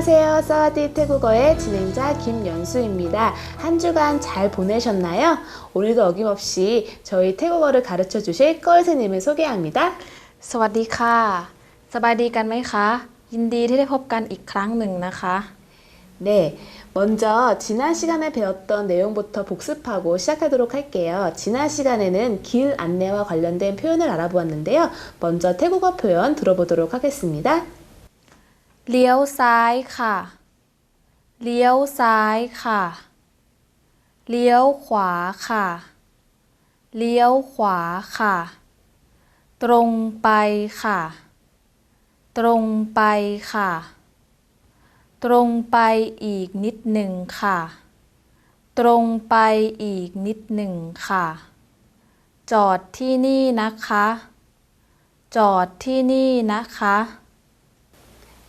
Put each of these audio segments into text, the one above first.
안녕하세요. 사와디 태국어의 진행자 김연수입니다. 한 주간 잘 보내셨나요? 오늘도 어김없이 저희 태국어를 가르쳐 주실 껄스님을 소개합니다. สวัสดีค่ะ สบายดีกันไหมคะ ยินดีที่ได้พบกันอีกครั้งหนึ่งนะคะ 네. 먼저 지난 시간에 배웠던 내용부터 복습하고 시작하도록 할게요. 지난 시간에는 길 안내와 관련된 표현을 알아보았는데요. 먼저 태국어 표현 들어보도록 하겠습니다. เลี้ยวซ้ายค่ะ เลี้ยวซ้ายค่ะ เลี้ยวขวาค่ะ เลี้ยวขวาค่ะ ตรงไปค่ะ ตรงไปค่ะ ตรงไปอีกนิดหนึ่งค่ะ ตรงไปอีกนิดหนึ่งค่ะ จอดที่นี่นะคะ จอดที่นี่นะคะ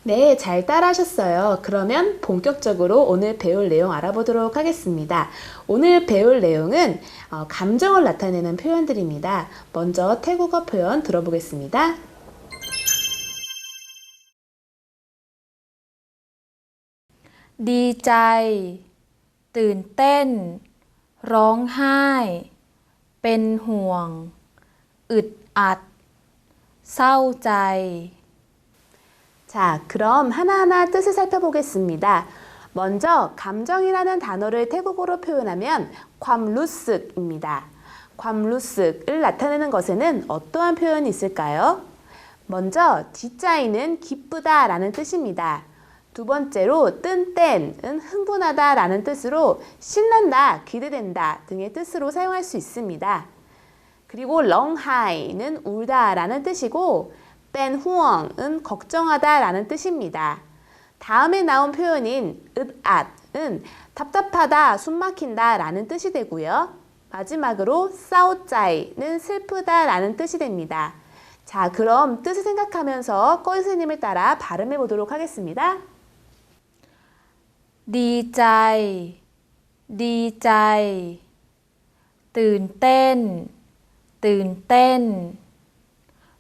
네, 잘 따라하셨어요. 그러면 본격적으로 오늘 배울 내용 알아보도록 하겠습니다. 오늘 배울 내용은 어, 감정을 나타내는 표현들입니다. 먼저 태국어 표현 들어보겠습니다. ดีใจ ตื่นเต้น ร้องไห้ เป็นห่วง อึดอัด เศร้าใจ 자, 그럼 하나하나 뜻을 살펴보겠습니다. 먼저 감정이라는 단어를 태국어로 표현하면 괌루스입니다. 괌루스를 나타내는 것에는 어떠한 표현이 있을까요? 먼저 디자인은 기쁘다 라는 뜻입니다. 두 번째로 뜬땐은 흥분하다 라는 뜻으로 신난다, 기대된다 등의 뜻으로 사용할 수 있습니다. 그리고 렁하이는 울다 라는 뜻이고 뺀 후엉은 걱정하다라는 뜻입니다. 다음에 나온 표현인 읍앗은 답답하다, 숨막힌다라는 뜻이 되고요. 마지막으로 싸우짜이는 슬프다라는 뜻이 됩니다. 자, 그럼 뜻을 생각하면서 꺼이스님을 따라 발음해 보도록 하겠습니다. ดีใจ ดีใจ ตื่นเต้น ตื่นเต้น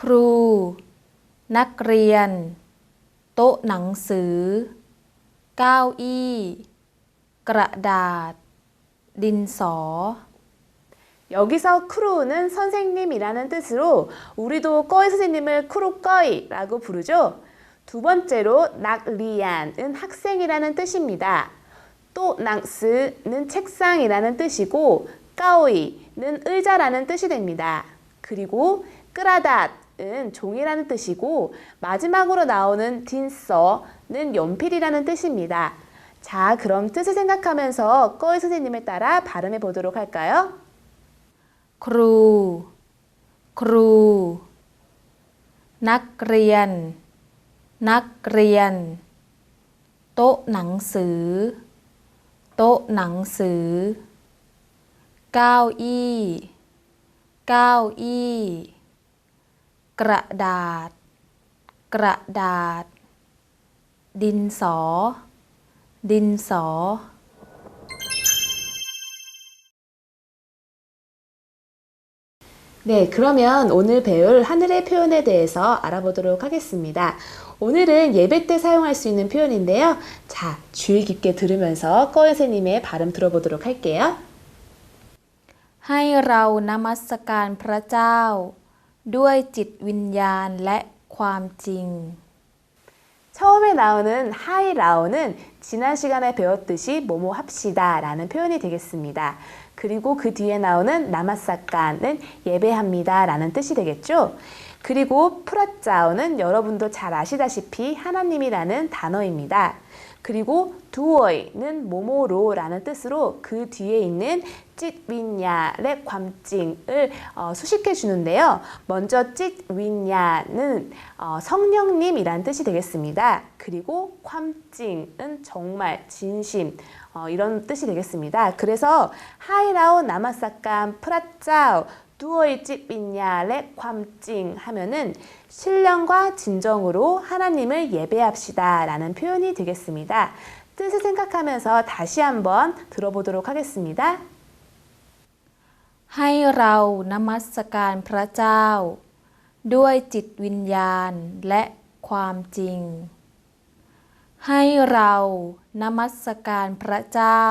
ครู นักเรียน โต๊ะหนังสือ เก้าอี้ กระดาษ ดินสอ 여기서 크루는 선생님이라는 뜻으로 우리도 꺼이 선생님을 크루 꺼이라고 부르죠. 두 번째로 낙리안은 학생이라는 뜻입니다. 또 낭스는 책상이라는 뜻이고 까오이는 의자라는 뜻이 됩니다. 그리고 끄라닷 은 종이라는 뜻이고 마지막으로 나오는 딘서는 연필이라는 뜻입니다. 자, 그럼 뜻을 생각하면서 꺼이 선생님을 따라 발음해 보도록 할까요? ครู ครู นักเรียน นักเรียน โต๊ะหนังสือ โต๊ะหนังสือ เก้าอี้ เก้าอี้ กระดาษ กระดาษ ดินสอ ดินสอ 네, 그러면 오늘 배울 하늘의 표현에 대해서 알아보도록 하겠습니다. 오늘은 예배 때 사용할 수 있는 표현인데요. 자, 주의 깊게 들으면서 꺼 선생님의 발음 들어보도록 할게요. ให้เรานมัสการพระเจ้า ด้วยจิตวิญญาณและความจริง 처음에 나오는 하이라오는 지난 시간에 배웠듯이 뭐뭐 합시다 라는 표현이 되겠습니다. 그리고 그 뒤에 나오는 나마사칸은 예배합니다 라는 뜻이 되겠죠. 그리고 프라짜오는 여러분도 잘 아시다시피 하나님이라는 단어입니다. 그리고 두어이는 뭐뭐로라는 뜻으로 그 뒤에 있는 찢윈야의 괌찡을 어, 수식해 주는데요. 먼저 찢윈야는 어, 성령님이란 뜻이 되겠습니다. 그리고 괌찡은 정말 진심 어, 이런 뜻이 되겠습니다. 그래서 하이라오 나마사감 프라짜오 두어이 찢윈야의 괌찡 하면은 신령과 진정으로 하나님을 예배합시다 라는 표현이 되겠습니다. 뜻을 생각하면서 다시 한번 들어보도록 하겠습니다. ให้เรานมัสการพระเจ้า ด้วยจิตวิญญาณและความจริง ให้เรานมัสการพระเจ้า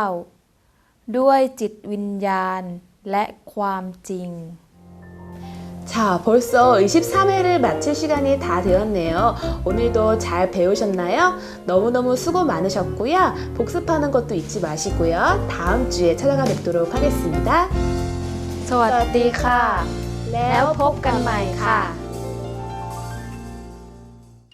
ด้วยจิตวิญญาณและความจริง 자, 벌써 23회를 마칠 시간이 다 되었네요. 오늘도 잘 배우셨나요? 너무너무 수고 많으셨고요. 복습하는 것도 잊지 마시고요. 다음 주에 찾아가 뵙도록 하겠습니다. สวัสดีค่ะ แล้วพบกันใหม่ค่ะ